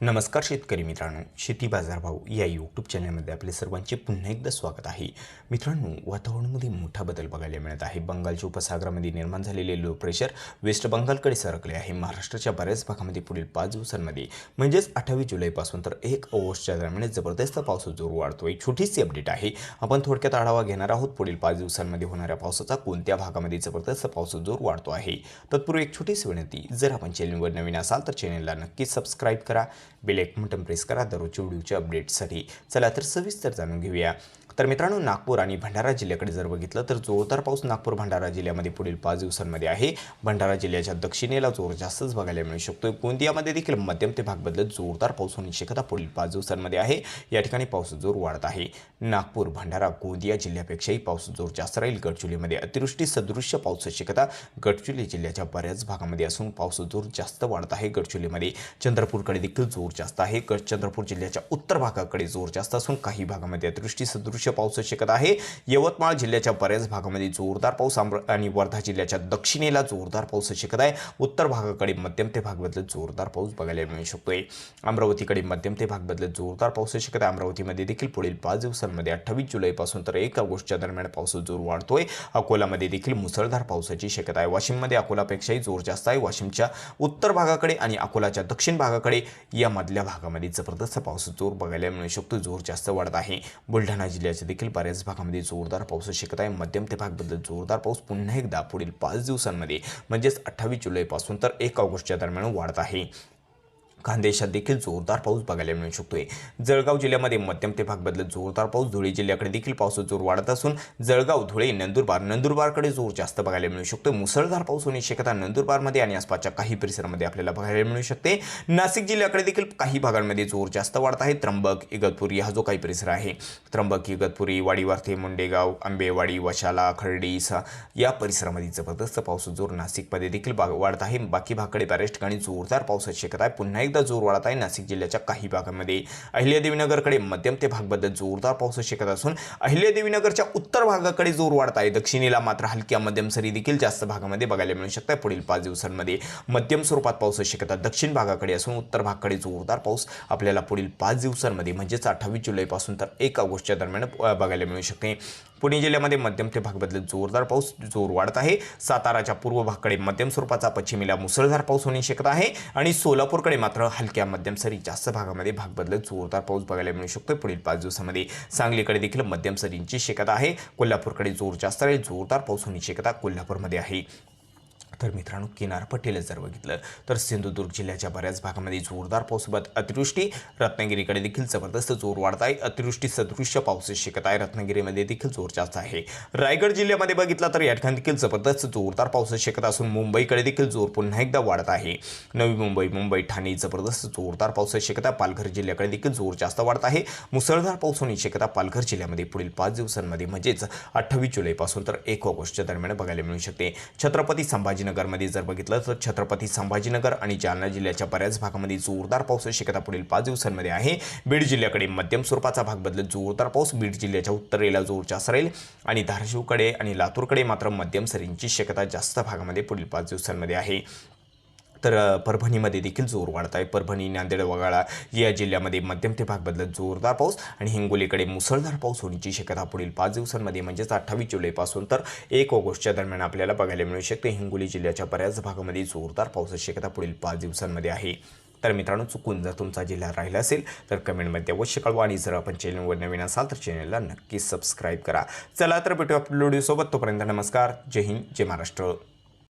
नमस्कार शेतकरी मित्रांनो शेती बाजारभाव या यूट्यूब चॅनलमध्ये आपले सर्वांचे पुन्हा एकदा स्वागत आहे. मित्रांनो वातावरणामध्ये मोठा बदल बघायला मिळत आहे. बंगालच्या उपसागरामध्ये निर्माण झालेले लो प्रेशर वेस्ट बंगालकडे सरकले आहे. महाराष्ट्राच्या बऱ्याच भागामध्ये पुढील पाच दिवसांमध्ये म्हणजेच अठ्ठावीस जुलैपासून तर एक ऑगस्टच्या दरम्यान जबरदस्त पावसाचा जोर वाढतोय. छोटीशी अपडेट आहे. आपण थोडक्यात आढावा घेणार आहोत. पुढील पाच दिवसांमध्ये होणाऱ्या पावसाचा कोणत्या भागामध्ये जबरदस्त पावसाचा जोर वाढतो आहे? तत्पूर्वी एक छोटीशी विनंती जर आपण चॅनलवर नवीन असाल तर चॅनलला नक्कीच सबस्क्राईब करा. बेल एक बटन प्रेस करा दररोजच्या व्हिडिओच्या अपडेटसाठी चला तर सविस्तर जाणून घेऊया. तर मित्रांनो नागपूर आणि भंडारा जिल्ह्याकडे जर बघितलं तर जोरदार पाऊस नागपूर भंडारा जिल्ह्यामध्ये पुढील पाच दिवसांमध्ये आहे. भंडारा जिल्ह्याच्या दक्षिणेला जोर जास्तच बघायला मिळू शकतो गोंदियामध्ये देखील मध्यम ते भाग बदलत जोरदार पाऊस होण्याची शक्यता पुढील पाच दिवसांमध्ये आहे. या ठिकाणी पाऊस जोर वाढत आहे. नागपूर भंडारा गोंदिया जिल्ह्यापेक्षाही पाऊस जोर जास्त राहील. गडचिरोलीमध्ये अतिवृष्टी सदृश्य पावसाची शक्यता गडचिरोली जिल्ह्याच्या बऱ्याच भागामध्ये असून पाऊस जोर जास्त वाढत आहे. गडचिरोलीमध्ये चंद्रपूरकडे देखील जोर जास्त आहे. गड चंद्रपूर जिल्ह्याच्या उत्तर भागाकडे जोर जास्त असून काही भागामध्ये अतिवृष्टी सदृश्य पावसाची शक्यता आहे. यवतमाळ जिल्ह्याच्या बऱ्याच भागामध्ये जोरदार पाऊस आणि वर्धा जिल्ह्याच्या दक्षिणेला जोरदार पावसाची शक्यता आहे. उत्तर भागाकडे मध्यम ते भाग बदलत जोरदार पाऊस बघायला मिळू शकतोय. अमरावतीकडे मध्यम ते भाग बदलत जोरदार पावसाची शक्यता आहे. अमरावतीमध्ये देखील पुढील पाच दिवसांमध्ये अठ्ठावीस जुलैपासून तर एक ऑगस्टच्या दरम्यान पाऊस जोर वाढतोय. अकोलामध्ये देखील मुसळधार पावसाची शक्यता आहे. वाशिममध्ये अकोलापेक्षाही जोर जास्त आहे. वाशिमच्या उत्तर भागाकडे आणि अकोलाच्या दक्षिण भागाकडे या मधल्या भागामध्ये जबरदस्त पाऊस जोर बघायला मिळू शकतो जोर जास्त वाढत आहे. बुलढाणा जिल्ह्याच्या देखील बऱ्याच भागामध्ये जोरदार पाऊस शिकत आहे. मध्यम ते भागबद्दल जोरदार पाऊस पुन्हा एकदा पुढील पाच दिवसांमध्ये म्हणजेच अठ्ठावीस जुलैपासून तर एक ऑगस्टच्या दरम्यान वाढत आहे. खानदेशात देखील जोरदार पाऊस बघायला मिळू शकतोय. जळगाव जिल्ह्यामध्ये मध्यम ते भाग बदलत जोरदार पाऊस. धुळे जिल्ह्याकडे देखील पावसाचा जोर वाढत असून जळगाव धुळे नंदुरबार नंदुरबारकडे जोर जास्त बघायला मिळू शकतो मुसळधार पाऊस होण्याची शक्यता नंदुरबारमध्ये आणि आसपासच्या काही परिसरामध्ये आपल्याला बघायला मिळू शकते. नाशिक जिल्ह्याकडे देखील काही भागांमध्ये जोर जास्त वाढत आहे. त्र्यंबक इगतपुरी हा जो काही परिसर आहे त्र्यंबक इगतपुरी वाडीवार्थे मुंडेगाव आंबेवाडी वशाला खर्डी सा या परिसरामध्ये जबरदस्त पावसाचा जोर नाशिकमध्ये देखील वाढत आहे. बाकी भागाकडे बऱ्याच ठिकाणी जोरदार पावसाची शक्यता आहे. पुन्हा अनेकदा जोर वाढत आहे. नाशिक जिल्ह्याच्या काही भागामध्ये अहिल्यादेवीनगरकडे मध्यम ते भागबद्दल जोरदार पाऊस शिकत असून अहिल्यादेवीनगरच्या उत्तर भागाकडे जोर वाढत आहे. दक्षिणेला मात्र हलक्या मध्यम सरी देखील जास्त भागामध्ये बघायला मिळू शकतात पुढील पाच दिवसांमध्ये मध्यम स्वरूपात पाऊस शक्यता दक्षिण भागाकडे असून उत्तर भागाकडे जोरदार पाऊस आपल्याला पुढील पाच दिवसांमध्ये म्हणजेच अठ्ठावीस जुलैपासून तर एक ऑगस्टच्या दरम्यान बघायला मिळू शकते. पुणे जिल्ह्यामध्ये मध्यम ते भाग जोरदार पाऊस जोर वाढत आहे. साताराच्या पूर्व भागाकडे मध्यम स्वरूपाचा पश्चिमेला मुसळधार पाऊस होण्याची शक्यता आहे. आणि सोलापूरकडे मात्र हलक्या मध्यम सरी जास्त भागामध्ये भाग बदलत जोरदार पाऊस बघायला मिळू शकतो पुढील पाच दिवसामध्ये सांगलीकडे देखील मध्यम सरींची शक्यता आहे. कोल्हापूरकडे जोर जास्त राहील. जोरदार पाऊस होण्याची शक्यता कोल्हापूरमध्ये आहे. तर मित्रांनो किनारपट्टीला जर बघितलं तर सिंधुदुर्ग जिल्ह्याच्या बऱ्याच भागामध्ये जोरदार पावसासोबत अतिवृष्टी. रत्नागिरीकडे देखील जबरदस्त जोर वाढत आहे. अतिवृष्टी सदृश्य पाऊस शिकत आहे. रत्नागिरीमध्ये देखील जोर जास्त आहे. रायगड जिल्ह्यामध्ये बघितलं तर या ठिकाणी देखील जबरदस्त जोरदार पाऊस शिकत असून मुंबईकडे देखील जोर पुन्हा एकदा वाढत आहे. नवी मुंबई मुंबई ठाणे जबरदस्त जोरदार पावसाची शक्यता पालघर जिल्ह्याकडे देखील जोर जास्त वाढत आहे. मुसळधार पाऊस होण्याची शक्यता पालघर जिल्ह्यामध्ये पुढील पाच दिवसांमध्ये म्हणजेच अठ्ठावीस जुलैपासून तर एक ऑगस्टच्या दरम्यान बघायला मिळू शकते. छत्रपती संभाजी संभाजीनगरमध्ये जर बघितलं तर छत्रपती संभाजीनगर आणि जालना जिल्ह्याच्या बऱ्याच भागामध्ये जोरदार पावसाची शक्यता पुढील पाच दिवसांमध्ये आहे. बीड जिल्ह्याकडे मध्यम स्वरूपाचा भाग बदलत जोरदार पाऊस बीड जिल्ह्याच्या उत्तरेला जोरच्या सरेल आणि धाराशिवकडे आणि लातूरकडे मात्र मध्यम सरींची शक्यता जास्त भागामध्ये पुढील पाच दिवसांमध्ये आहे. तर परभणीमध्ये देखील जोर वाढत आहे. परभणी नांदेड वगाळा या जिल्ह्यामध्ये मध्यम ते भाग बदलत जोरदार पाऊस आणि हिंगोलीकडे मुसळधार पाऊस होण्याची शक्यता पुढील पाच दिवसांमध्ये म्हणजेच अठ्ठावीस जुलैपासून तर एक ऑगस्टच्या दरम्यान आपल्याला बघायला मिळू शकते. हिंगोली जिल्ह्याच्या बऱ्याच भागामध्ये जोरदार पावसाची शक्यता पुढील पाच दिवसांमध्ये आहे. तर मित्रांनो चुकून जर तुमचा जिल्हा राहिला असेल तर कमेंटमध्ये अवश्य कळवा आणि जर आपण चॅनलवर नवीन असाल तर चॅनलला नक्कीच सबस्क्राईब करा. चला तर भेटू आपल्या व्हिडिओसोबत. तोपर्यंत नमस्कार. जय हिंद जय महाराष्ट्र.